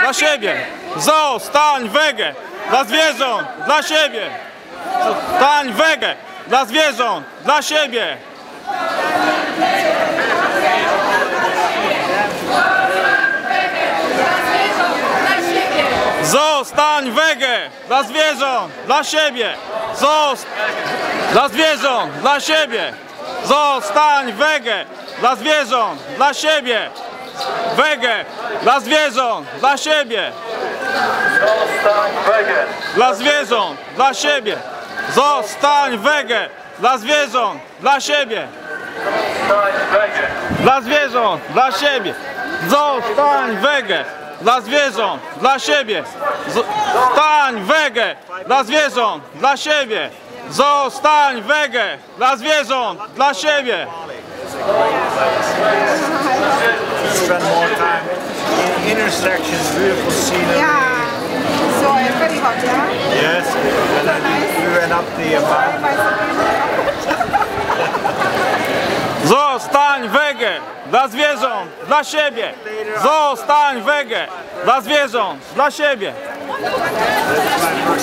dla siebie. Zostań wege, dla zwierząt, dla siebie. Stań wege, dla zwierząt, dla siebie. Zostań wege, dla zwierząt, dla siebie. Zost dla zwierząt, dla siebie. Zostań wege, dla zwierząt, dla siebie. Wege, dla zwierząt, dla siebie. Zostań wege. Dla zwierząt, dla siebie. Zostań wege, dla zwierząt, dla siebie. Zostań wege. Dla zwierząt, dla siebie. Zostań wege, dla zwierząt, dla siebie. Zostań wege, dla zwierząt, dla siebie. Zostań wege, dla zwierząt, dla siebie. Spend more time in intersections, beautiful scenery. Yeah. So I'm very hot, yeah? Yes, and then we went up the uh, mountain. Zostań wege, dla zwierząt, dla siebie. Zostań wege, dla zwierząt, dla siebie.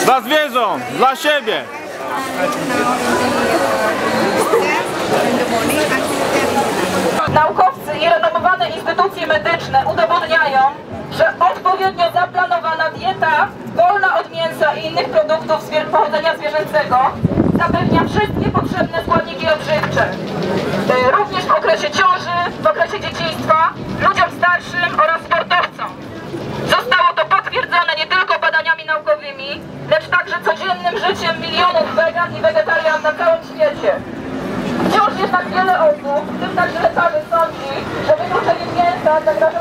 Dla zwierząt, dla siebie. in the morning and ten Naukowcy i renomowane instytucje medyczne udowodniają, że odpowiednio zaplanowana dieta wolna od mięsa i innych produktów pochodzenia zwierzęcego zapewnia wszystkie potrzebne składniki odżywcze. E, Również w okresie ciąży, w okresie dzieciństwa, ludziom starszym oraz sportowcom. Zostało to potwierdzone nie tylko badaniami naukowymi, lecz także codziennym życiem milionów wegan i wegetarian na całym świecie. Wciąż jednak wiele osób, w tym także lekarze sądzi, że wykluczenie mięsa zagraża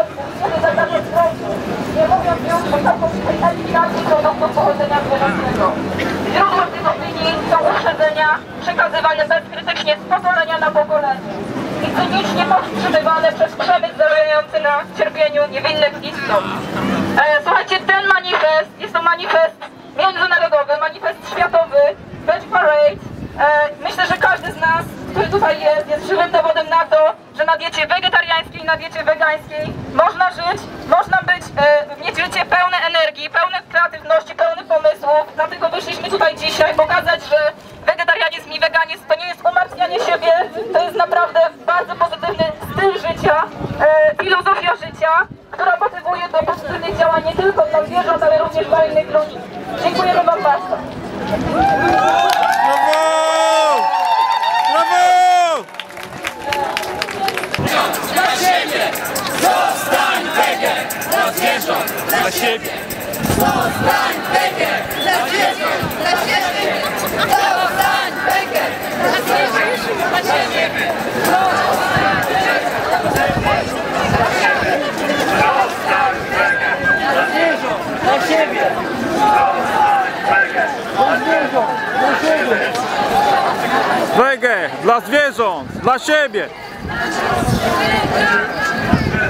nie zagraża zdrowiu, nie mówiąc już o całkowitej eliminacji produktów pochodzenia zwierzęcego. Źródłem tych opinii są uprzedzenia przekazywane bezkrytycznie z pokolenia na pokolenie i cynicznie powstrzymywane przez przemysł zarabiający na cierpieniu niewinnych istot. E, słuchajcie, ten manifest jest to manifest międzynarodowy, manifest światowy, Veg Parade, E, Myślę, że każdy z nas, tutaj jest, jest żywym dowodem na to, że na diecie wegetariańskiej, na diecie wegańskiej można żyć, można być, e, mieć życie pełne energii, pełne kreatywności, pełne pomysłów. Dlatego wyszliśmy tutaj dzisiaj pokazać, że wegetarianizm i weganizm to nie jest umartwianie siebie, to jest naprawdę bardzo pozytywny styl życia, e, filozofia życia, która motywuje do pozytywnych działań nie tylko dla zwierząt, ale również dla innych ludzi. Dziękujemy Wam bardzo. Brawo! Brawo! Dla siebie! Zostań wege! Dla zwierząt! Dla siebie! Zostań wege! Dla zwierząt! Dla siebie! Zostań wege! Dla zwierząt! Dla siebie! Wege, dla zwierząt, dla siebie. Chodźcie